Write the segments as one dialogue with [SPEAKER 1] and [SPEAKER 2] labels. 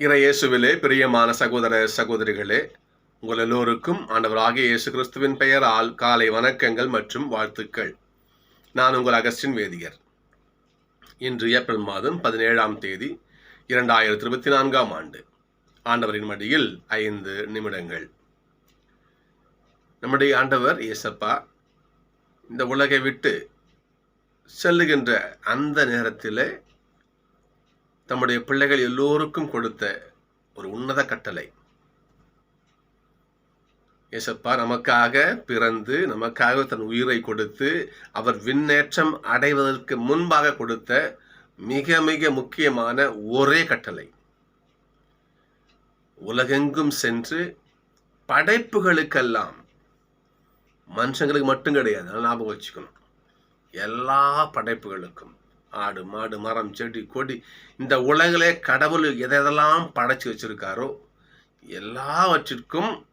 [SPEAKER 1] இறையேசுவிலே பிரியமான சகோதர சகோதரிகளே உங்கள் எல்லோருக்கும் ஆண்டவராகிய இயேசு கிறிஸ்துவின் பெயரால் காலை வணக்கங்கள் மற்றும் வாழ்த்துக்கள். நான் உங்கள் அகஸ்டின் வேதியர். இன்று ஏப்ரல் மாதம் பதினேழாம் தேதி இரண்டாயிரத்தி இருபத்தி நான்காம் ஆண்டு. ஆண்டவரின் மடியில் ஐந்து நிமிடங்கள். நம்முடைய ஆண்டவர் இயேசப்பா இந்த உலகை விட்டு செல்லுகின்ற அந்த நேரத்திலே தம்முடைய பிள்ளைகள் எல்லோருக்கும் கொடுத்த ஒரு உன்னத கட்டளை. ஏசப்பா நமக்காக பிறந்து நமக்காக தன் உயிரை கொடுத்து அவர் விண்ணேற்றம் அடைவதற்கு முன்பாக கொடுத்த மிக மிக முக்கியமான ஒரே கட்டளை. உலகெங்கும் சென்று படைப்புகளுக்கெல்லாம் மனுஷங்களுக்கு மட்டும் கிடையாது ஞாபகம் வச்சுக்கணும். எல்லா படைப்புகளுக்கும். ஆடு மாடு மரம் செடி கொடி இந்த உலகிலே கடவுள் எதெல்லாம் படைச்சு வச்சிருக்காரோ எல்லாவற்றிற்கும்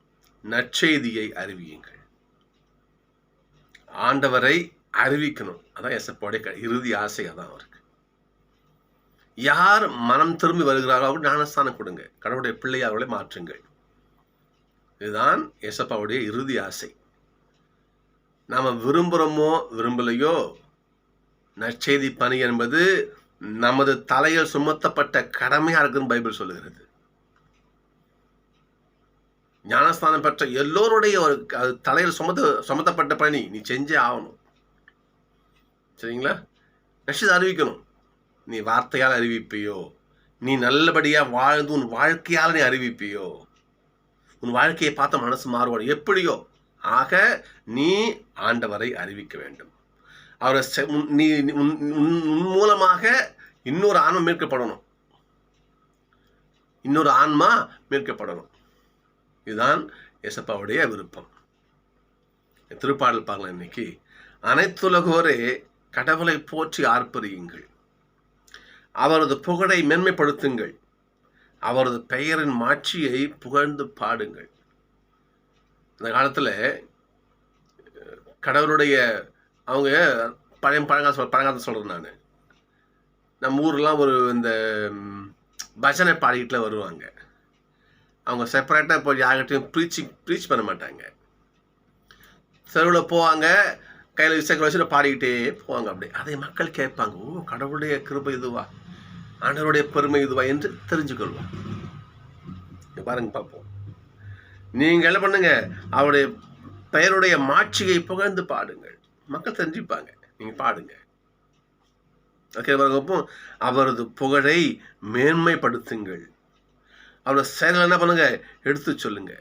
[SPEAKER 1] நற்செய்தியை அறிவியுங்கள். ஆண்டவரை அறிவிக்கணும். அதான் எசப்போடைய இறுதி ஆசை அதான் அவருக்கு. யார் மனம் திரும்பி வருகிறாரோ அவருக்கு ஞானஸ்தானம் கொடுங்க. கடவுளுடைய பிள்ளையை அவர்களை மாற்றுங்கள். இதுதான் எசப்பாவுடைய இறுதி ஆசை. நாம விரும்புகிறோமோ விரும்பலையோ நற்செய்தி பணி என்பது நமது தலையில் சுமத்தப்பட்ட கடமையா இருக்குன்னு பைபிள் சொல்லுகிறது. ஞானஸ்தானம் பெற்ற எல்லோருடைய ஒரு அது தலையில் சுமத்த சுமத்தப்பட்ட பணி. நீ செஞ்சே ஆகணும். சரிங்களா? நஷ்டத்தை அறிவிக்கணும். நீ வார்த்தையால் அறிவிப்பியோ நீ நல்லபடியாக வாழ்ந்து உன் வாழ்க்கையால் நீ அறிவிப்பியோ உன் வாழ்க்கையை பார்த்த மனசு மாறுபாடு எப்படியோ. ஆக நீ ஆண்டவரை அறிவிக்க வேண்டும். அவரை செ- உன்- நீ உன் உன்- உன் மூலமாக இன்னொரு ஆன்மா மீட்கப்படணும். இன்னொரு ஆன்மா மீட்கப்படணும். இதுதான் எசப்பாவுடைய விருப்பம். திருப்பாடல் பார்க்கலாம் இன்னைக்கு அனைத்துலகோரே கடவுளை போற்றி ஆர்ப்பரியுங்கள். அவரது புகழை மென்மைப்படுத்துங்கள். அவரது பெயரின் மாட்சியை புகழ்ந்து பாடுங்கள். இந்த காலத்தில் கடவுளுடைய அவங்க பழைய பழங்கால சொல் பழங்காலத்தை சொல்கிறேன் நான். நம்ம ஊர்லாம் ஒரு இந்த பஜனை பாடிக்கிட்டுல வருவாங்க. அவங்க செப்பரேட்டாக இப்போ யார்கிட்டையும் ப்ரீச்சிங் ப்ரீச் பண்ண மாட்டாங்க. தெருவில் போவாங்க கையில் விசைக்கிற வச்சுட்டு பாடிக்கிட்டே போவாங்க அப்படி அதை மக்கள் கேட்பாங்க ஓ கடவுளுடைய கிருபை இதுவா? ஆண்டவருடைய பெருமை இதுவா? என்று தெரிஞ்சுக்கொள்வோம் பாருங்க பார்ப்போம். நீங்கள் என்ன பண்ணுங்க? அவருடைய பெயருடைய மாட்சியை புகழ்ந்து பாடுங்கள். மக்கள் தெரிஞ்சுப்பாங்க நீங்கள் பாடுங்க ஓகே அவரது புகழை மேன்மைப்படுத்துங்கள். அவரோட செயல் என்ன பண்ணுங்க? எடுத்து சொல்லுங்க.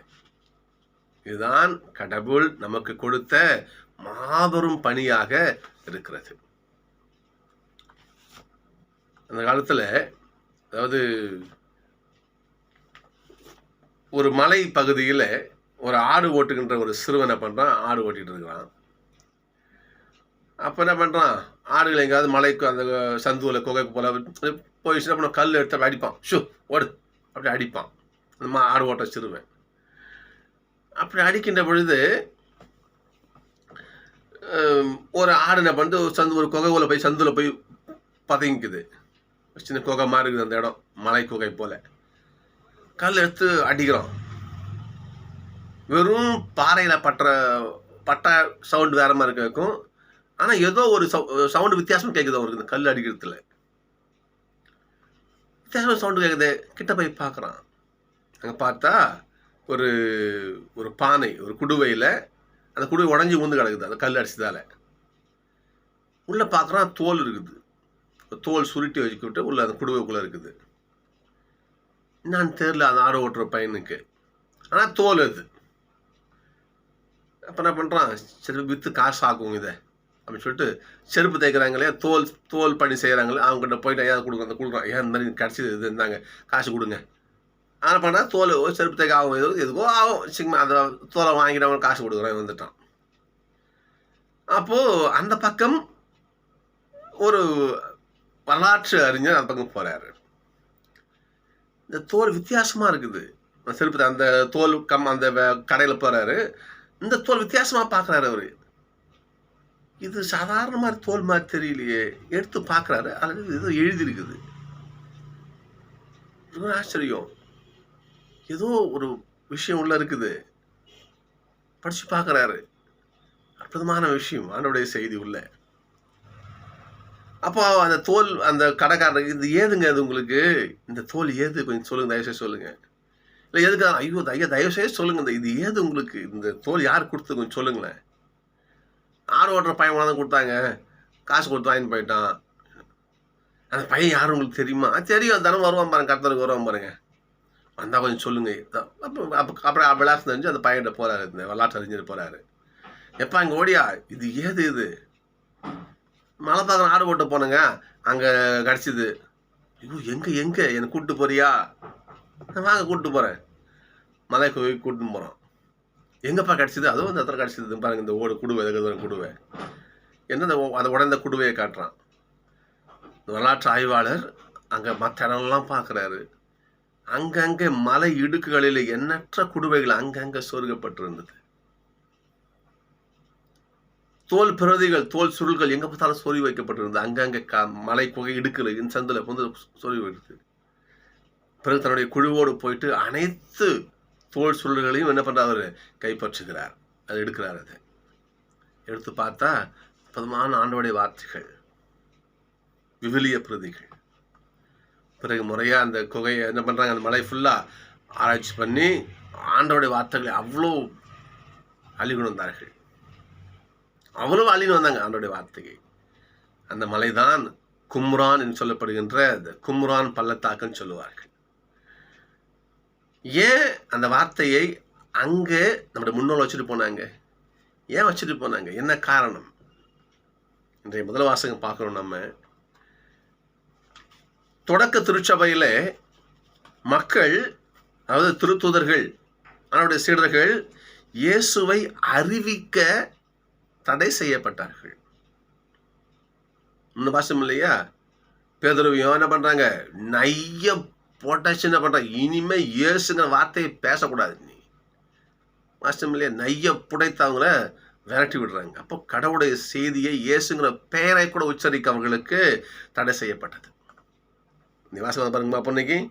[SPEAKER 1] இதுதான் கடவுள் நமக்கு கொடுத்த மாபெரும் பணியாக இருக்கிறது. அந்த காலத்தில் அதாவது ஒரு மலை பகுதியில் ஒரு ஆடு ஓட்டுகின்ற ஒரு சிறுவன் என்ன பண்ணுறான் ஆடு ஓட்டிகிட்டு இருக்கிறான். அப்போ என்ன பண்ணுறான் ஆடுகள் எங்கேயாவது மலைக்கு அந்த சந்துவில் குகைக்கு போல போயிடுச்சுன்னா அப்புறம் கல் எடுத்து அப்படி அடிப்பான். ஷூ ஓடு அப்படி அடிப்பான். அந்த மாதிரி ஆடு ஓட்ட சிறுவன். அப்படி அடிக்கின்ற பொழுது ஒரு ஆடு என்ன பண்ணுது ஒரு சந்து ஒரு குகைக்குள்ள போய் சந்தில் போய் பதங்கிக்குது. சின்ன குகை மாதிரி இருக்குது அந்த இடம் மலை குகை போல். கல் எடுத்து அடிக்கிறோம் வெறும் பாறையில் பட்டுற பட்ட சவுண்ட் வேற மாதிரி கேட்கும் ஆனால் ஏதோ ஒரு சவுண்டு வித்தியாசம் கேட்குது அவருக்கு இந்த கல் அடிக்கிறதுல. வித்தியாசம் சவுண்டு கேட்குது கிட்ட போய் பார்க்குறான். அங்கே பார்த்தா ஒரு ஒரு பானை ஒரு குடுவையில் அந்த குடுவை உடஞ்சி உந்து கிடக்குது அந்த கல் அடிச்சதால. உள்ளே பார்க்குறான் தோல் இருக்குது. தோல் சுருட்டி வச்சுக்கிட்டு உள்ள அந்த குடுவைக்குள்ளே இருக்குது. என்னன்னு தெரில அந்த ஆடு ஓட்டுற பையனுக்கு. ஆனால் தோல் அது. அப்போ என்ன பண்ணுறான் சரி விற்று காசு ஆகும் இதை. அப்படின்னு சொல்லிட்டு செருப்பு தைக்கிறாங்களே தோல் தோல் பணி செய்கிறாங்களே அவங்ககிட்ட போயிட்டு ஏதாவது கொடுங்க அந்த கொடுக்குறோம் ஏன் இந்த மாதிரி கிடச்சி இது இருந்தாங்க காசு கொடுங்க. ஆனால் பண்ணால் தோல் செருப்பு தைக்க ஆகும் எதுவும் எதுக்கோ ஆகும். சிக்மா அந்த தோலை வாங்கிட்டவங்க காசு கொடுக்குறேன் வந்துட்டான். அப்போது அந்த பக்கம் ஒரு வரலாற்று அறிஞர் அந்த பக்கம் போகிறாரு இந்த தோல் வித்தியாசமாக இருக்குது. செருப்பு அந்த தோல் கம் அந்த கடையில் போகிறாரு இந்த தோல் வித்தியாசமாக பார்க்குறாரு அவர். இது சாதாரண மாதிரி தோல் மாதிரி தெரியலையே. எடுத்து பார்க்குறாரு. அதில் ஏதோ எழுதியிருக்குது. ஒரு ஆச்சரியம். ஏதோ ஒரு விஷயம் உள்ள இருக்குது. படிச்சு பார்க்குறாரு. அற்புதமான விஷயம். ஆண்டோடைய செய்தி உள்ள. அப்போ அந்த தோல் அந்த கடைக்காரர் இது ஏதுங்க அது உங்களுக்கு? இந்த தோல் ஏது? கொஞ்சம் சொல்லுங்க தயவுசெய்து சொல்லுங்க. இல்லை எதுக்கு ஐயோ ஐயா தயவுசெய்து சொல்லுங்க. இந்த இது ஏது உங்களுக்கு? இந்த தோல் யார் கொடுத்து கொஞ்சம் சொல்லுங்களேன். ஆறு ஓட்டுற பையன் தான் கொடுத்தாங்க. காசு கொடுத்து வாங்கிட்டு போயிட்டான். அந்த பையன் யாரும் உங்களுக்கு தெரியுமா? தெரியும் தினம் வருவான் பாருங்க கர்த்தருக்கு வருவான் பாருங்க. வந்தால் கொஞ்சம் சொல்லுங்கள் அப்போ அப்போ அப்புறம் விளாசம் தெரிஞ்சு அந்த பையன்கிட்ட போகிறாரு இந்த வரலாற்று அறிஞர் போகிறாரு எப்போ இங்கே ஓடியா? இது ஏது இது? மலை பார்க்குற ஆடு போட்டு போனேங்க அங்கே கிடச்சிது. ஐயோ எங்கே எங்கே? என்னை கூப்பிட்டு போறியா? நான் வாங்க கூப்பிட்டு போகிறேன் மலை கோவில் கூப்பிட்டு போகிறோம் எங்கப்பா கிடச்சிது? அதுவும் இந்த இடத்துல கிடச்சிது பாருங்க இந்த ஓடு குடுவை எதுக்கு குடுவை. என்ன அந்த அதை உடந்த குடுவையை காட்டுறான். வரலாற்று ஆய்வாளர் அங்கே மற்ற இடம்லாம் பார்க்குறாரு. அங்கங்கே மலை இடுக்குகளில் எண்ணற்ற குடுவைகள் அங்கங்கே சொருகப்பட்டிருந்தது. தோல் பிரதிகள் தோல் சுருள்கள் எங்கே பார்த்தாலும் சொறி வைக்கப்பட்டிருந்தது. அங்கங்கே க மலை குகை இடுக்கில் இந்த சந்தில் வந்து சொறி வைக்கிறது பிறகு தன்னுடைய குழுவோடு போயிட்டு அனைத்து தோல் சுருள்களையும் என்ன அவர் கைப்பற்றுகிறார். அது எடுக்கிறார் அது. எடுத்து பார்த்தா அற்புதமான ஆண்டோடைய வார்த்தைகள். விவிலிய பிரதிகள். பிறகு முறையாக அந்த குகையை என்ன பண்ணுறாங்க அந்த மலை ஃபுல்லாக ஆராய்ச்சி பண்ணி ஆண்டோடைய வார்த்தைகளை அவ்வளோ அழிகுணம் வந்தார்கள். அவ்வளோ அழின்னு வந்தாங்க ஆண்டோடைய வார்த்தையை. அந்த மலைதான் கும்ரான் என்று சொல்லப்படுகின்ற அந்த கும்ரான் பள்ளத்தாக்குன்னு சொல்லுவார்கள். ஏன் அந்த வார்த்தையை அங்கே நம்முடைய முன்னோர் வச்சுட்டு போனாங்க? ஏன் வச்சுட்டு போனாங்க? என்ன காரணம்? இன்றைய முதல் வாசகம் பார்க்குறோம் நம்ம. தொடக்க திருச்சபையில் மக்கள் அதாவது திருத்தூதர்கள் அவருடைய சீடர்கள் இயேசுவை அறிவிக்க தடை செய்யப்பட்டார்கள். இன்னும் பாசம் இல்லையா? பேதருவியும் என்ன பண்ணுறாங்க நைய போட்டாச்சு என்ன பண்ணுறான் இனிமேல் இயேசுங்கிற வார்த்தையை பேசக்கூடாது நீ. மாஸ்டர் இல்லையா நைய புடைத்தவங்கள விரட்டி விடுறாங்க. அப்போ கடவுளுடைய செய்தியை இயேசுங்கிற பெயரை கூட உச்சரிக்க அவங்களுக்கு தடை செய்யப்பட்டது. நிவாசம் பாருங்க பார்ப்போம் இன்னைக்கு.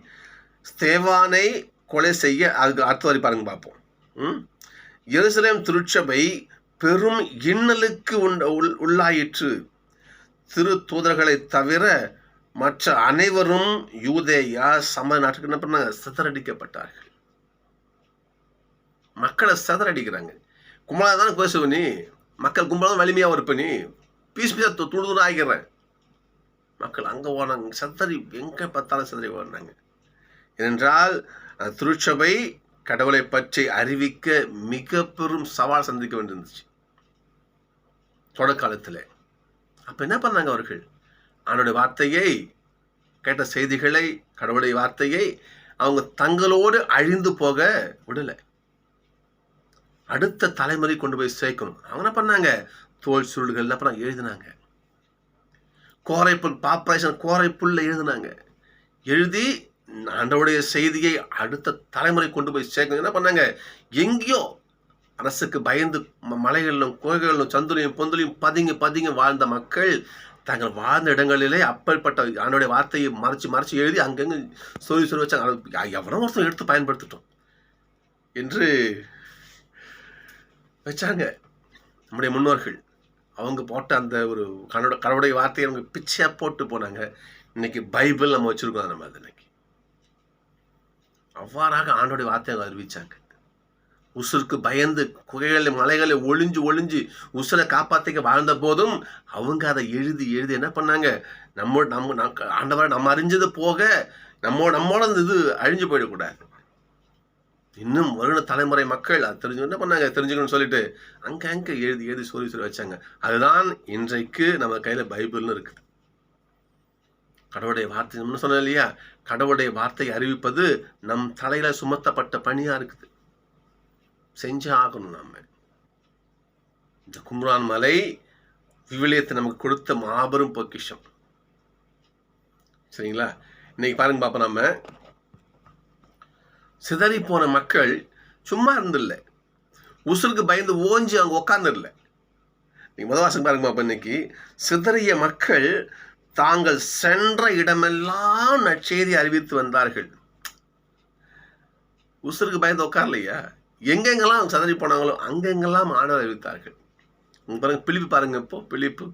[SPEAKER 1] ஸ்தேவானை கொலை செய்ய அதுக்கு அடுத்த வரி பாருங்க பார்ப்போம். ம்? எருசலேம் திருச்சபை பெரும் இன்னலுக்கு உண்ட உள் உள்ளாயிற்று. திரு தூதர்களை தவிர மற்ற அனைவரும் யூதேயா சம நாட்டுக்கு என்ன பண்ணாங்க? சிதறடிக்கப்பட்டார்கள். மக்களை சிதறடிக்கிறாங்க. கும்பலாக தானே பேசுவ நீ? மக்கள் கும்பலாக வலிமையாக இருப்ப நீ? பீஸ் பீஸாக துடு துடு ஆகிடுறேன். மக்கள் அங்கே ஓனாங்க சிதறி எங்கே பார்த்தாலும் சிதறி ஓடினாங்க ஏனென்றால் திருச்சபை கடவுளை பற்றி அறிவிக்க மிக பெரும் சவால் சந்திக்க வேண்டியிருந்துச்சு. தொடக்காலத்தில் அப்போ என்ன பண்ணாங்க அவர்கள்? அவனுடைய வார்த்தையை கேட்ட செய்திகளை கடவுளுடைய வார்த்தையை அவங்க தங்களோடு அழிந்து போக விடலை. அடுத்த தலைமுறை கொண்டு போய் சேர்க்கணும். அவங்க என்ன பண்ணாங்க? தோல் சுருள்கள் என்ன எழுதினாங்க. கோரைப்புல் பாப்பரேஷன் கோரைப்புல்ல எழுதினாங்க. எழுதி ஆண்டவுடைய செய்தியை அடுத்த தலைமுறை கொண்டு போய் சேர்க்கணும். என்ன பண்ணாங்க? எங்கேயோ அரசுக்கு பயந்து மலைகளிலும் குகைகளிலும் சந்துலையும் பொந்துலையும் பதுங்கி பதுங்கி வாழ்ந்த மக்கள் தாங்கள் வாழ்ந்த இடங்களிலே அப்பேற்பட்ட ஆண்டோடைய வார்த்தையை மறைச்சு மறைச்சு எழுதி அங்கங்கே சொல்லி சொல்லி வச்சாங்க. அது எவனோ ஒருத்தன் எடுத்து பயன்படுத்திட்டோம் என்று வச்சாங்க. நம்முடைய முன்னோர்கள் அவங்க போட்ட அந்த ஒரு கனோட கடவுடைய வார்த்தையை அவங்க பிச்சையாக போட்டு போனாங்க. இன்னைக்கு பைபிள் நம்ம வச்சுருக்கோம் நம்ம அது இன்னைக்கு அவ்வாறாக ஆண்டோடைய வார்த்தையை அறிவித்தாங்க அறிவிச்சாங்க. உசுருக்கு பயந்து குகைகளில் மலைகளை ஒளிஞ்சு ஒளிஞ்சு உசுரை காப்பாற்றிக்க வாழ்ந்த போதும் அவங்க அதை எழுதி எழுதி என்ன பண்ணாங்க? நம்ம நம்ம ஆண்டவரை நம்ம அறிஞ்சது போக நம்ம நம்மளோட அந்த இது அழிஞ்சு போயிடக்கூடாது இன்னும் வருண தலைமுறை மக்கள் அது தெரிஞ்சு என்ன பண்ணாங்க? தெரிஞ்சுக்கணும்னு சொல்லிட்டு அங்கே அங்கே எழுதி எழுதி சொல்லி சொல்லி வச்சாங்க. அதுதான் இன்றைக்கு நம்ம கையில் பைபிள்னு இருக்குது. கடவுளுடைய வார்த்தை நம்ம சொன்னோம் இல்லையா? கடவுளுடைய வார்த்தையை அறிவிப்பது நம் தலையில் சுமத்தப்பட்ட பணியாக இருக்குது. செஞ்சு ஆகணும் நம்ம இந்த கும்ரான் மலை விவிலியத்தை நமக்கு கொடுத்த மாபெரும் பொக்கிஷம். சரிங்களா? இன்னைக்கு பாருங்க பாப்போம் நம்ம சிதறி போன மக்கள் சும்மா இருந்தில்ல. உசுருக்கு பயந்து ஓஞ்சி அவங்க உட்காந்துடல நீங்க முதல் வாசம் பாருங்க பாப்பா இன்னைக்கு. சிதறிய மக்கள் தாங்கள் சென்ற இடமெல்லாம் நற்செய்தி அறிவித்து வந்தார்கள். உசுருக்கு பயந்து உட்காரலையா எங்கெங்கெல்லாம் சதறி போனாங்களோ அங்கெங்கெல்லாம் ஆண்டவர் அறிவித்தார்கள் பாருங்க பிலிப்பு பாருங்க இப்போ பிலிப்பு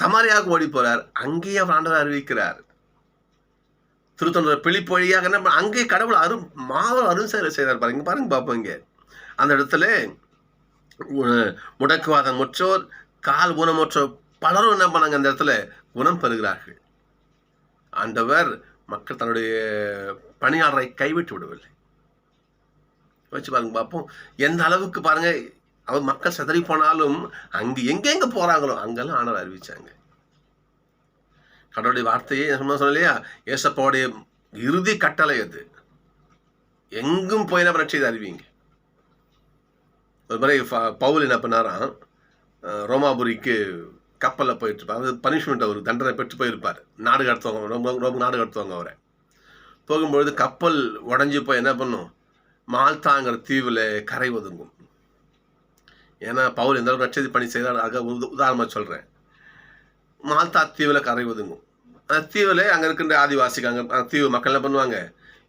[SPEAKER 1] சமாரியாவுக்கு ஓடி போறார். அங்கேயே அவர் ஆண்டவர் அறிவிக்கிறார். திருத்தொண்டர் பிலிப்பு வழியாக என்ன பண்ண- அங்கேயே கடவுள் அரு மாவல் அருண் சேர செய்தார் பாருங்க. பாருங்க பார்ப்போம் இங்கே. அந்த இடத்துல முடக்குவாதம் முற்றோர் கால் ஊனமுற்றோர் பலரும் என்ன பண்ணாங்க? அந்த இடத்துல குணம் பெறுகிறார்கள். ஆண்டவர் மக்கள் தன்னுடைய பணியாளரை கைவிட்டு விடவில்லை. வச்சு பாருங்க பார்ப்போம். எந்த அளவுக்கு பாருங்க அவர் மக்கள் சிதறி போனாலும் அங்கே எங்கெங்க போறாங்களோ அங்கெல்லாம் ஆண்டவர் அறிவிச்சாங்க. கடவுளுடைய வார்த்தையே சொன்ன இல்லையா? ஏசப்பாவுடைய இறுதி கட்டளை அது. எங்கும் போய் நம்ம செய்து அறிவிங்க. ஒரு முறை பவுல் என்ன பண்ணாராம்? ரோமாபுரிக்கு கப்பலில் போயிட்டு இருப்பார். அது பனிஷ்மெண்ட் அவர் தண்டனை பெற்று போயிருப்பார். நாடு கடத்துவாங்க ரொம்ப ரொம்ப நாடு கடத்துவாங்க அவரை. போகும்பொழுது கப்பல் உடஞ்சி போய் என்ன பண்ணும்? மால்தாங்கிற தீவில் கரை ஒதுங்கும். ஏன்னா பவுல் எந்த அளவுக்கு நட்சத்திர பணி செய்கிறார் ஆக உதாரணமாக சொல்கிறேன் மால்தா தீவில் கரை ஒதுங்கும். அந்த தீவில் அங்கே இருக்கின்ற ஆதிவாசிகள் அங்கே அந்த தீவு மக்கள் என்ன பண்ணுவாங்க?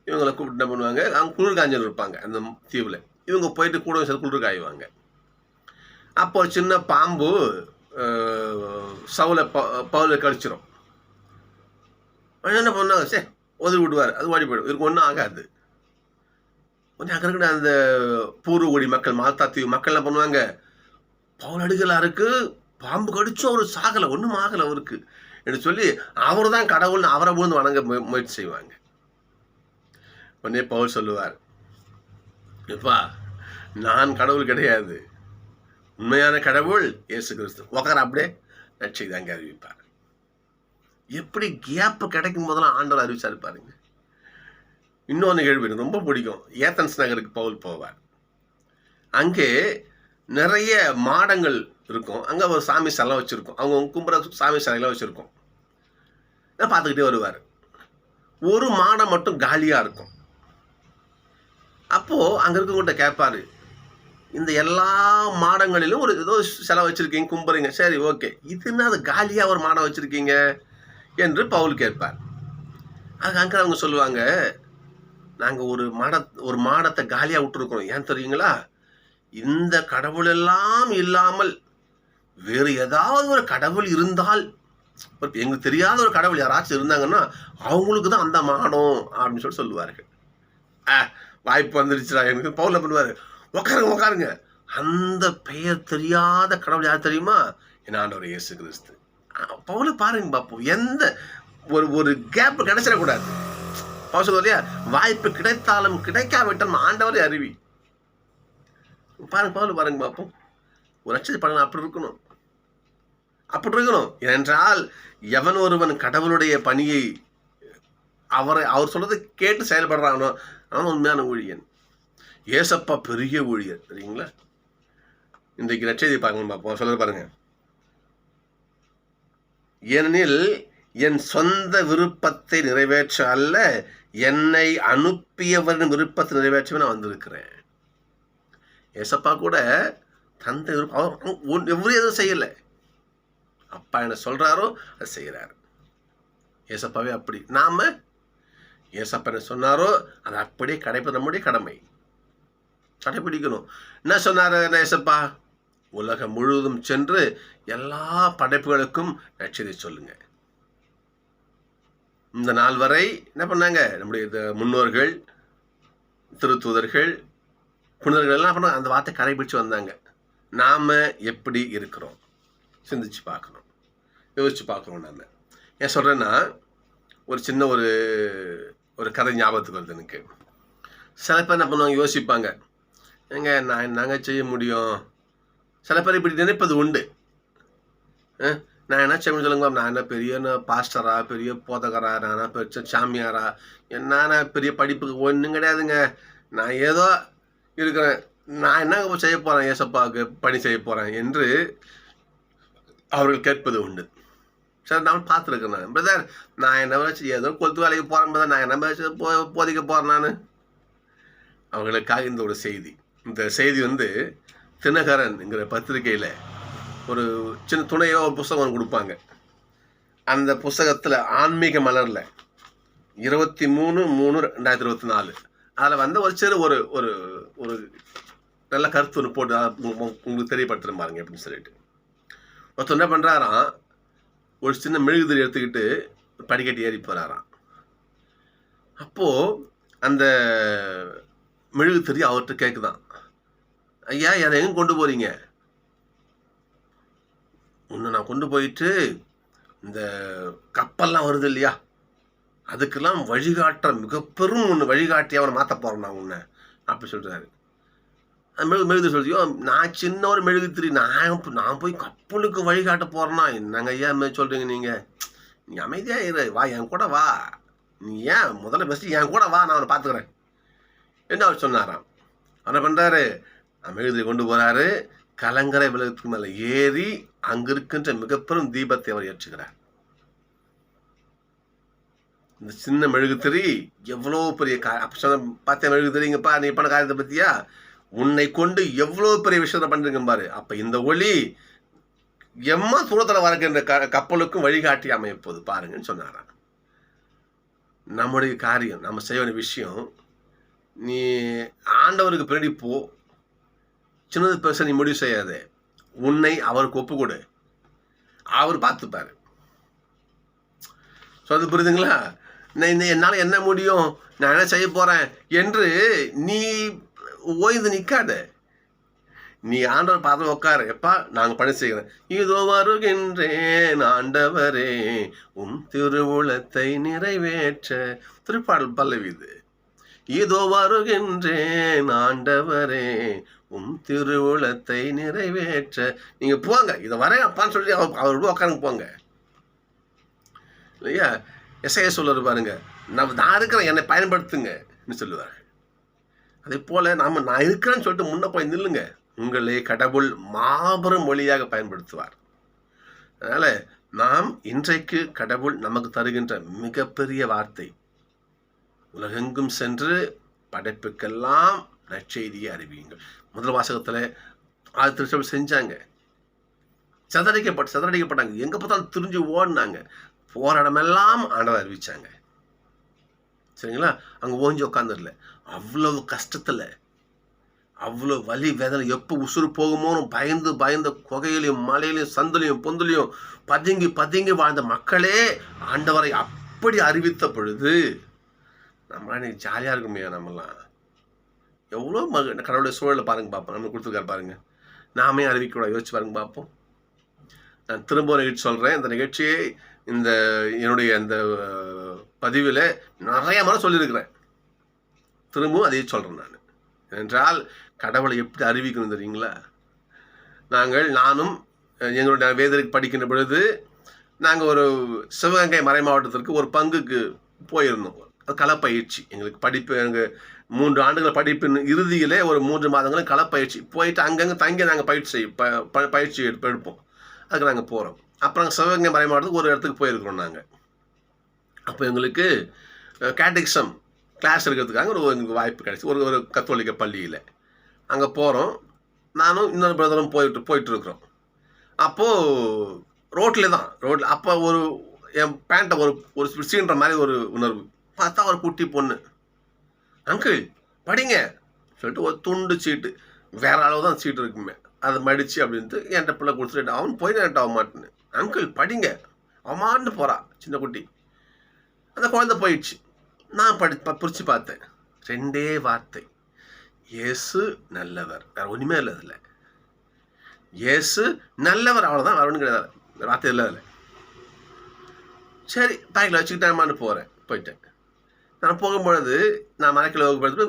[SPEAKER 1] இவங்களை கூப்பிட்டு என்ன பண்ணுவாங்க? அவங்க குளிர் காஞ்சல் இருப்பாங்க அந்த தீவில். இவங்க போயிட்டு கூட சேர்ந்து குளிர் காயுவாங்க அப்போ ஒரு சின்ன பாம்பு அஹ், சவுல ப பவுல கடிச்சிரும். என்ன பண்ணாங்க சே உதவி விடுவார். அது ஓடி போயிடும். இதுக்கு ஒன்றும் ஆகாது. உடனே அங்கே இருக்கிற அந்த பூர்வகுடி மக்கள் மால்தா மக்கள்லாம் மக்கள் என்ன பண்ணுவாங்க. பவுல் அடிகளாருக்கு பாம்பு கடிச்சும் அவர் சாகலை ஒன்றும் ஆகலை அவருக்கு. என்று சொல்லி அவர் தான் கடவுள்னு அவரை விழுந்து வணங்க முயற்சி செய்வாங்க. உடனே பவுல் சொல்லுவார் எப்பா நான் கடவுள் கிடையாது. உண்மையான கடவுள் இயேசு கிறிஸ்து. உக்கார அப்படியே நற்செய்தி தாங்க அறிவிப்பார். எப்படி கேப் கிடைக்கும் போதெல்லாம் ஆண்டவர் அறிவிச்சா பாருங்க. இன்னொன்று கேள்வி எனக்கு ரொம்ப பிடிக்கும். ஏத்தன்ஸ் நகருக்கு பவுல் போவார். அங்கே நிறைய மாடங்கள் இருக்கும். அங்கே ஒரு சாமி சிலை வச்சுருக்கோம். அவங்க கும்புற சாமி சிலையெல்லாம் வச்சுருக்கோம். நான் பார்த்துக்கிட்டே வருவார். ஒரு மாடம் மட்டும் காலியாக இருக்கும். அப்போது அங்கே இருக்கவங்கள்ட்ட கேட்பாரு இந்த எல்லா மாடங்களிலும் ஒரு ஏதோ சிலை வச்சுருக்கீங்க கும்புறீங்க. சரி ஓகே. இது என்ன அது காலியாக ஒரு மாடம் வச்சுருக்கீங்க? என்று பவுல் கேட்பார். அங்கே அங்கே அவங்க சொல்லுவாங்க நாங்கள் ஒரு மாட ஒரு மாடத்தை காலியாக விட்டுருக்குறோம் ஏன் தெரியுங்களா? இந்த கடவுள் எல்லாம் இல்லாமல் வேறு ஏதாவது ஒரு கடவுள் இருந்தால் எங்களுக்கு தெரியாத ஒரு கடவுள் யாராச்சும் இருந்தாங்கன்னா அவங்களுக்கு தான் அந்த மாடம் அப்படின்னு சொல்லி சொல்லுவார்கள். ஆ வாய்ப்பு வந்துருச்சுடா எனக்கு பவுல பண்ணுவார். உட்காருங்க உட்காருங்க அந்த பெயர் தெரியாத கடவுள் யார் தெரியுமா? என் ஆண்டவர் இயேசு கிறிஸ்து. பவுல பாருங்க பாப்போம். எந்த ஒரு ஒரு கேப் கிடைச்சிடக்கூடாது. அவர் சொல்லுவார் வாய்ப்பு கிடைத்தாலும் கிடைக்காவிட்டாலும் ஆண்டவரை அறிவி. பாருங்க பவுல் பாருங்க பார்ப்போம். ஒரு லட்சத்து பலன் அப்படி இருக்கணும். அப்படி இருக்கணும். ஏனென்றால் எவன் ஒருவன் கடவுளுடைய பணியை அவரை அவர் சொல்றதை கேட்டு செயல்படுறானோ அவன் உண்மையான ஊழியன். ஏசப்பா பெரிய ஊழியர் சரிங்களா? இன்றைக்கு நச்செய்தி பாருங்க பார்ப்போம். சொல்ல பாருங்க. ஏனெனில் என் சொந்த விருப்பத்தை நிறைவேற்ற அல்ல என்னை அனுப்பியவரின் விருப்பத்தை நிறைவேற்றவே நான் வந்திருக்கிறேன். ஏசப்பா கூட தந்தை விருப்பம் எவ்வளோ எதுவும் செய்யலை. அப்பா என்ன சொல்கிறாரோ அதை செய்கிறார் ஏசப்பாவே அப்படி. நாம் ஏசப்பா என்ன சொன்னாரோ அதை அப்படியே கடைப்பது நம்முடைய கடமை. கடைபிடிக்கணும். என்ன சொன்னார் என்ன ஏசப்பா? உலகம் முழுவதும் சென்று எல்லா படைப்புகளுக்கும் நச்சதை சொல்லுங்கள் இந்த நாள் வரை என்ன பண்ணாங்க? நம்முடைய இந்த முன்னோர்கள் திருத்தூதர்கள் புனிதர்கள் எல்லாம் பண்ண அந்த வார்த்தை கடைபிடிச்சு வந்தாங்க. நாம் எப்படி இருக்கிறோம்? சிந்திச்சு பார்க்கணும். யோசிச்சு பார்க்கணும் நாம். ஏன் சொல்கிறேன்னா ஒரு சின்ன ஒரு ஒரு கதை ஞாபகத்துக்கு வருது எனக்கு. சில பேர் என்ன பண்ணுவாங்க? யோசிப்பாங்க. ஏங்க நான் நாங்கள் செய்ய முடியும்? சில பேர் இப்படி நினைப்பது உண்டு. நான் என்ன செய்ய சொல்லுங்க நான் என்ன பெரிய பாஸ்டரா பெரிய போதகரா நான் பெரிய சாமியாரா என்ன பெரிய படிப்புக்கு ஒன்றும் கிடையாதுங்க. நான் ஏதோ இருக்கிறேன். நான் என்ன செய்ய போகிறேன் ஏசப்பாவுக்கு பணி செய்ய போகிறேன் என்று அவர்கள் கேட்பது உண்டு. சார் நான் பார்த்துருக்கேன் நான். பிரதர் நான் என்ன வச்சு ஏதோ கொத்து வேலைக்கு போகிறேன் பிரதர் நான் என்ன வச்சு போ போதிக்க போகிறேன் நான்? அவர்களுக்காக இந்த ஒரு செய்தி. இந்த செய்தி வந்து தினகரன்ங்கிற பத்திரிக்கையில் ஒரு சின்ன துணையோ ஒரு புஸ்தகம் கொடுப்பாங்க. அந்த புஸ்தகத்தில் ஆன்மீக மலரில் இருபத்தி மூணு மூணு ரெண்டாயிரத்தி இருபத்தி நாலு. அதில் வந்து ஒரு சிறு ஒரு ஒரு ஒரு நல்ல கருத்து ஒன்று போட்டு உங்களுக்கு தெரியப்படுத்துகிறேன் பாருங்க அப்படின்னு சொல்லிட்டு. ஒருத்தர் என்ன பண்ணுறாராம் ஒரு சின்ன மெழுகுதிரி எடுத்துக்கிட்டு படிக்கட்டு ஏறி போகிறாராம் அப்போது அந்த மெழுகுதிரி அவர்கிட்ட கேட்குதான் ஐயா என்னை எங்கே கொண்டு போகிறீங்க உன்னை நான் கொண்டு போயிட்டு இந்த கப்பல்லாம் வருது இல்லையா? அதுக்கெல்லாம் வழிகாட்டுற மிக பெரும் ஒன்று வழிகாட்டி அவனை மாற்ற போகிறேன் நான் உன்னை. அப்படி சொல்கிறாரு அது மெழுகு மெழுகு சொல்லியோ நான் சின்ன ஒரு மெழுகுத்திரி நான் நான் போய் கப்பலுக்கு வழிகாட்ட போகிறேன்னா என்னங்க ஐயா மாதிரி சொல்கிறீங்க நீங்கள் நீ அமைதியாக இரு வா என் கூட வா. நீ ஏன் முதல்ல பெஸ்ட்டு என் கூட வா நான் அவனை பார்த்துக்கிறேன் என்ன அவர் சொன்னாராம்? என்ன பண்ணுறாரு மெழுகுதிரி கொண்டு போகிறாரு கலங்கரை விளக்கு மேலே ஏறி அங்கே இருக்கின்ற மிகப்பெரும் தீபத்தை அவர் ஏற்றுகிறார். இந்த சின்ன மெழுகுத்திரி எவ்வளோ பெரிய கா சொன்ன பார்த்தேன் மெழுகுத்திரிங்கப்பா நீ பண்ண காரியத்தை பற்றியா உன்னை கொண்டு எவ்வளோ பெரிய விஷயத்தை பண்ணுறீங்க பாரு. அப்போ இந்த ஒளி எம்மா தூரத்தில் வரக்கின்ற க கப்பலுக்கும் வழிகாட்டி அமைப்போது பாருங்கன்னு சொன்னாரான் நம்முடைய காரியம் நம்ம செய்ய வேண்டிய விஷயம் நீ ஆண்டவருக்கு பின்னாடி போ. சின்னது பெருசாக நீ முடிவு செய்யாதே. உன்னை அவருக்கு ஒப்பு கொடு அவர் பார்த்துப்பாரு. ஸோ அது புரியுதுங்களா? நான் இந்த என்னால் என்ன முடியும்? நான் என்ன செய்ய போகிறேன் என்று நீ ஓய்ந்து நிற்காத நீ ஆண்டவர் பார்த்து உட்காரு எப்பா நாங்கள் பணி செய்கிறேன் இதோ வருகின்றேன் ஆண்டவரே. உன் திருவுளத்தை நிறைவேற்ற. திருப்பாடல் பல்லவி இது. இதோ வருகின்றேன் ஆண்டவரே உம் திருவுளத்தை நிறைவேற்ற. நீங்க போங்க இதை வரேன் அப்பான்னு சொல்லி அவர் அவர் உட்காருங்க போங்க. இல்லையா? எஸ்ஐய சொல்லுவார் பாருங்க நான் நான் இருக்கிறேன் என்னை பயன்படுத்துங்கன்னு சொல்லுவார் அதே போல நாம நான் இருக்கிறேன்னு சொல்லிட்டு முன்ன போய் நில்லுங்க. உங்களை கடவுள் மாபெரும் மொழியாக பயன்படுத்துவார். அதனால நாம் இன்றைக்கு கடவுள் நமக்கு தருகின்ற மிகப்பெரிய வார்த்தை உலகெங்கும் சென்று படைப்புக்கெல்லாம் நற்செய்தியை அறிவியுங்கள். முதல் வாசகத்தில் ஆறு திருச்சபை செஞ்சாங்க. சதடிக்கப்பட்டு சதடிக்கப்பட்டாங்க எங்கே பார்த்தாலும் திரிஞ்சு ஓடினாங்க. போகிற இடமெல்லாம் ஆண்டவர் அறிவித்தாங்க சரிங்களா? அங்கே ஓஞ்சி உட்காந்துடல அவ்வளவு கஷ்டத்தில் அவ்வளோ வலி வேதனை எப்போ உசுறு போகுமோன்னு பயந்து பயந்த குகையிலையும் மலையிலையும் சந்துலையும் பொந்துலையும் பதுங்கி பதுங்கி வாழ்ந்த மக்களே ஆண்டவரை அப்படி அறிவித்த பொழுது நம்மளாம் இன்னைக்கு ஜாலியாக இருக்குமையா நம்மலாம் எவ்வளோ மக கடவுளுடைய சூழலை பாருங்க பார்ப்போம் நம்ம கொடுத்துருக்காரு பாருங்கள் நாமே அறிவிக்கூட யோசிச்சு பாருங்க பார்ப்போம் நான் திரும்ப ஒரு நிகழ்ச்சி சொல்கிறேன் இந்த நிகழ்ச்சியை இந்த என்னுடைய அந்த பதிவில் நிறைய முறை சொல்லியிருக்கிறேன். திரும்பவும் அதையே சொல்கிறேன் நான். என்றால் கடவுளை எப்படி அறிவிக்கணும் தெரியுங்களா? நாங்கள் நானும் எங்களுடைய வேதருக்கு படிக்கின்ற பொழுது நாங்கள் ஒரு சிவகங்கை மறை மாவட்டத்திற்கு ஒரு பங்குக்கு போயிருந்தோம். களப்பயிற்சி எங்களுக்கு படிப்பு எங்கள் மூன்று ஆண்டுகள் படிப்பின் இறுதியிலே ஒரு மூன்று மாதங்களும் களப்பயிற்சி போயிட்டு அங்கங்கே தங்கி நாங்கள் பயிற்சி செய்ய ப ப- பயிற்சி எடுப்போம். அதுக்கு நாங்கள் போகிறோம் அப்புறம் சிவகங்கை மறை மாவட்டத்துக்கு ஒரு இடத்துக்கு போயிருக்கிறோம் நாங்கள் அப்போ எங்களுக்கு கேட்டெக்ஸம் கிளாஸ் எடுக்கிறதுக்காக ஒரு எங்களுக்கு வாய்ப்பு கிடைச்சி. ஒரு ஒரு கத்தோலிக்க பள்ளியில். அங்கே போகிறோம் நானும் இன்னொரு பிரதரும் போயிட்டு போயிட்டுருக்குறோம். அப்போது ரோட்டில் தான் ரோட்டில் அப்போ ஒரு என் பேண்ட்டை ஒரு ஒரு சீன்ற மாதிரி ஒரு உணர்வு. பார்த்தா ஒரு குட்டி பொண்ணு. அங்கிள் படிங்க. சொல்லிட்டு ஒரு துண்டு சீட்டு. வேற அளவு தான் சீட்டு இருக்குமே. அதை மடித்து அப்படின்ட்டு என்கிட்ட பிள்ளை கொடுத்துட்டு அவன் போய் என்கிட்ட அவன் மாட்டேன்னு. அங்கிள் படிங்க. அவமான்னு போகிறான் சின்ன குட்டி. அந்த குழந்தை போயிடுச்சு. நான் படி ப- பிரிச்சு பார்த்தேன். ரெண்டே வார்த்தை. இயேசு நல்லவர். வேற ஒன்றுமே இல்லை அதில். இயேசு நல்லவர். அவ்வளோதான் வரணும் கிடையாது. வார்த்தை இல்லை அதில். சரி பேக்கில் வச்சுக்கிட்டேமான்னு போகிறேன் போயிட்டேன். நான் போகும்பொழுது நான் மரக்கல் வகுப்பு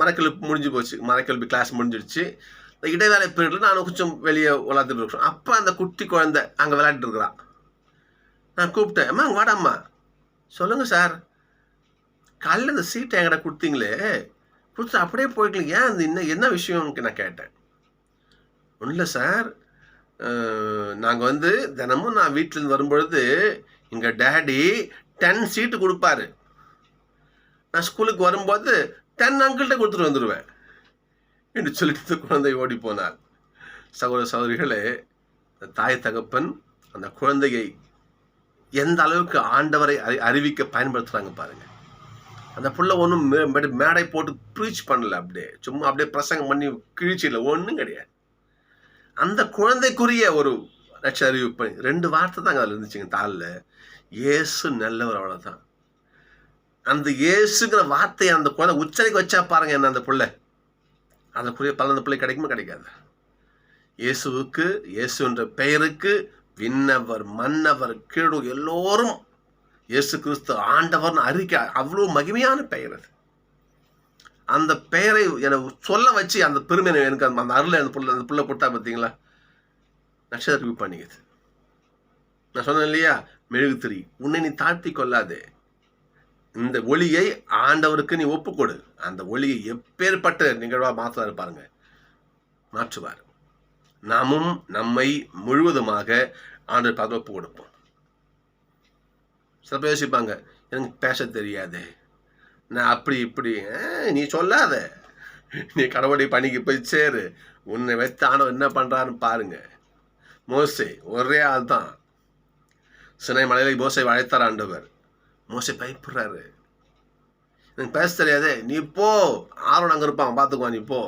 [SPEAKER 1] மரக்கல் முடிஞ்சு போச்சு. மரக்கல்வி கிளாஸ் முடிஞ்சிடுச்சு. இந்த இடைவேளை பீரியடில் நான் கொஞ்சம் வெளியே விளாண்டுட்டு இருக்கோம் அப்போ அந்த குட்டி குழந்தை அங்கே விளையாடிட்டு இருக்கிறான் நான் கூப்பிட்டேன் அம்மா இங்க வாடாம்மா. சொல்லுங்கள் சார் காலையில் இந்த சீட்டை என்கிட்ட கொடுத்தீங்களே. கொடுத்து அப்படியே போயிட்டீங்க ஏன் அந்த இன்னும் என்ன விஷயம்னு நான் கேட்டேன். ஒன்றும் இல்லை சார் நாங்கள் வந்து தினமும் நான் வீட்டிலேருந்து வரும்பொழுது எங்கள் டேடி டென் சீட்டு கொடுப்பாரு. நான் ஸ்கூலுக்கு வரும்போது டென் அங்கிள்கிட்ட கொடுத்துட்டு வந்துடுவேன் என்று சொல்லிட்டு குழந்தை ஓடி போனார் சகோதர சகோதரிகளே அந்த தாய் தகப்பன் அந்த குழந்தையை எந்த அளவுக்கு ஆண்டவரை அறி அறிவிக்க பயன்படுத்துகிறாங்க பாருங்கள் அந்த புள்ள ஒன்றும் மேடை போட்டு ப்ரீச் பண்ணல அப்படியே. சும்மா அப்படியே பிரசங்கம் பண்ணி கிழிச்சிடல ஒன்றும் கிடையாது. அந்த குழந்தைக்குரிய ஒரு லட்ச அறிவிப்பு ரெண்டு வார்த்தை தாங்க அதில் இருந்துச்சுங்க தாளில். இயேசு நல்லவர் அவ்வளோதான் அந்த இயேசுங்கிற வார்த்தையை அந்த குழந்தை உச்சரிக்க வச்சா பாருங்க என்ன அந்த பிள்ளை? அதற்குரிய பலன் அந்த பிள்ளை கிடைக்குமா? கிடைக்காது. இயேசுவுக்கு இயேசு என்ற பெயருக்கு விண்ணவர் மன்னவர் கீழு எல்லோரும் இயேசு கிறிஸ்து ஆண்டவர்னு அறிக்கை அவ்வளோ மகிமையான பெயர் அது. அந்த பெயரை எனக்கு சொல்ல வச்சு அந்த பெருமை எனக்கு அந்த அந்த அருளை அந்த புள்ள அந்த புள்ள கொடுத்தா பார்த்தீங்களா? நட்சத்திர பண்ணிக்குது. நான் சொன்னேன் இல்லையா? மெழுகுத்திரி உன்னை நீ தாழ்த்தி கொள்ளாதே. இந்த ஒளியை ஆண்டவருக்கு நீ ஒப்புக்கொடு. அந்த ஒளியை எப்பேற்பட்ட நிகழ்வாக மாற்றுவார் பாருங்க. மாற்றுவார். நாமும் நம்மை முழுவதுமாக ஆண்டவர் பார்த்து ஒப்பு கொடுப்போம். சில பேர் யோசிப்பாங்க எனக்கு பேச தெரியாதே. நான் அப்படி இப்படி ஆ, நீ சொல்லாத. நீ கடவுளுடைய பணிக்கு போய் சேரு. உன்னை வைத்து ஆண்டவர் என்ன பண்ணுறான்னு பாருங்க. மோசே ஒரே ஆள் தான் சினை மலையில மோசை அழைத்தார் ஆண்டவர். மோசை பயப்படுறாரு எனக்கு பேச தெரியாதே நீ போ. ஆரோன் அங்கே இருப்பான் பார்த்துக்குவான் நீ போ.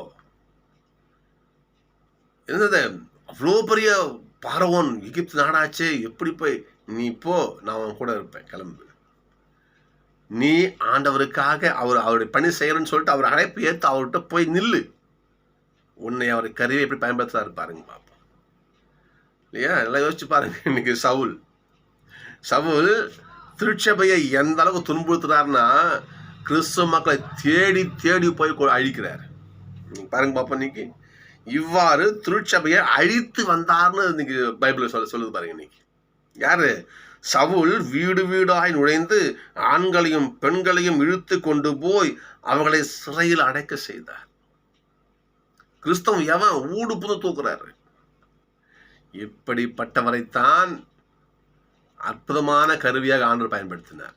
[SPEAKER 1] என்னது அவ்வளோ பெரிய பாரவோன் எகிப்து நாடாச்சே எப்படி போய் நீ போ நான் அவன் கூட இருப்பேன் கிளம்பு. நீ ஆண்டவருக்காக அவர் அவருடைய பணி செய்யறன்னு சொல்லிட்டு அவர் அழைப்பு ஏற்று அவர்கிட்ட போய் நில்லு. உன்னை அவர் கருவி எப்படி பயன்படுத்துறாரு பாருங்க பார்ப்போம் இல்லையா? எல்லாம் யோசிச்சு பாருங்க இன்னைக்கு சவுல். சவுல் திருச்சபையை எந்த அளவுக்கு துன்புறுத்துறாருன்னா கிறிஸ்துவ மக்களை தேடி தேடி போய் அழிக்கிறார். பாருங்க பாப்போம் இன்னைக்கு. இவ்வாறு திருச்சபையை அழித்து வந்தார்னு இன்னைக்கு பைபிளில் சொல்ல சொல்லுது பாருங்க இன்னைக்கு. யாரு? சவுல் வீடு வீடாய் நுழைந்து ஆண்களையும் பெண்களையும் இழுத்து கொண்டு போய் அவர்களை சிறையில் அடைக்க செய்தார். கிறிஸ்தவம் எவன்? ஊடு புது தூக்குறாரு. இப்படிப்பட்டவரைத்தான் அற்புதமான கருவியாக ஆண்டவர் பயன்படுத்தினார்.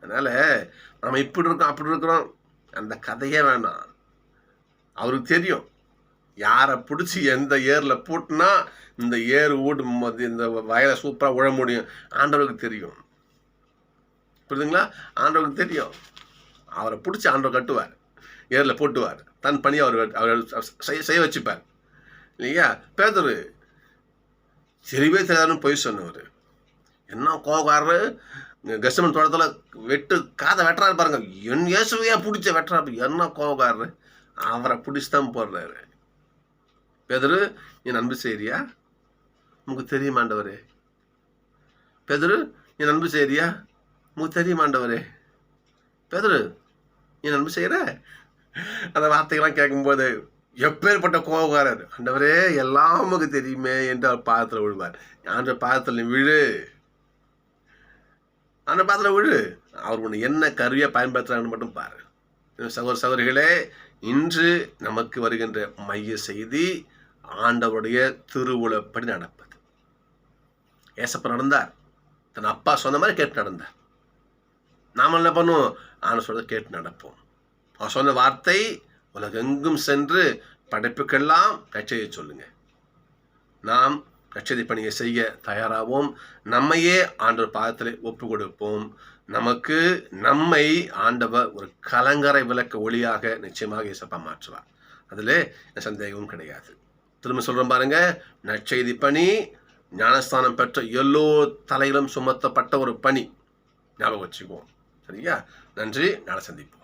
[SPEAKER 1] அதனால் நம்ம இப்படி இருக்கோம் அப்படி இருக்கிறோம் அந்த கதையே வேணாம். அவருக்கு தெரியும். யாரை பிடிச்சி எந்த ஏரில் பூட்டினா இந்த ஏர் ஓட்டு இந்த வயலை சூப்பராக உழ முடியும். ஆண்டவருக்கு தெரியும். புரியுதுங்களா? ஆண்டவருக்கு தெரியும். அவரை பிடிச்சி ஆண்டவர் கட்டுவார். ஏரில் போட்டுவார். தன் பணியை அவர் அவர் செய்ய செய்ய வச்சுப்பார். இல்லையா? பேதரு தெரியவே தெரியாதுன்னு பொய் சொன்னவர். என்ன கோகாரரு கஸ்டமன் தோட்டத்தில் வெட்டு காதை வெட்டுறாரு பாருங்க. என் இயேசுவையா பிடிச்ச வெட்டுறாரு? என்ன கோபக்காரரு அவரை பிடிச்சி தான் போடுறாரு. பெதரு நீ அன்பு செய்கிறியா உனக்கு தெரியுமாண்டவரே பெதரு நீ அன்பு செய்கிறியா உனக்கு தெரியுமாண்டவரே பெதரு நீ அன்பு செய்கிற அந்த வார்த்தைகள்லாம் கேட்கும்போது எப்பேற்பட்ட கோபக்காரர் ஆண்டவரே எல்லாம் உமக்கு தெரியுமே என்று அவர் பாதத்தில் விழுவார். ஆண்ட பாதத்தில் விழு. அந்த பாதத்தில் விழு. அவர் உன்னை என்ன கருவியாக பயன்படுத்துறாங்கன்னு மட்டும் பாரு. சகோதர சகோதரிகளே இன்று நமக்கு வருகின்ற மைய செய்தி ஆண்டவருடைய திருவுளப்படி நடப்பது. ஏசப்ப நடந்தார். தன் அப்பா சொன்ன மாதிரி கேட்டு நடந்தார். நாம என்ன பண்ணுவோம்? ஆன சொல்றதை கேட்டு நடப்போம். அவர் சொன்ன வார்த்தை உலகெங்கும் சென்று படைப்புக்கெல்லாம் நச்சையை சொல்லுங்க. நாம் ரட்சதி பணியை செய்ய தயாராவோம். நம்மையே ஆண்டவர் பாதத்தில் ஒப்பு கொடுப்போம் நமக்கு நம்மை ஆண்டவர் ஒரு கலங்கரை விளக்க ஒளியாக நிச்சயமாக இசப்பா மாற்றுவார். அதில் சந்தேகமும் கிடையாது. திரும்ப சொல்கிறோம் பாருங்க நற்செய்தி பணி ஞானஸ்தானம் பெற்ற எல்லோ தலையிலும் சுமத்தப்பட்ட ஒரு பணி. ஞாபகம் வச்சுக்குவோம். சரியா? நன்றி. நாளை சந்திப்போம்.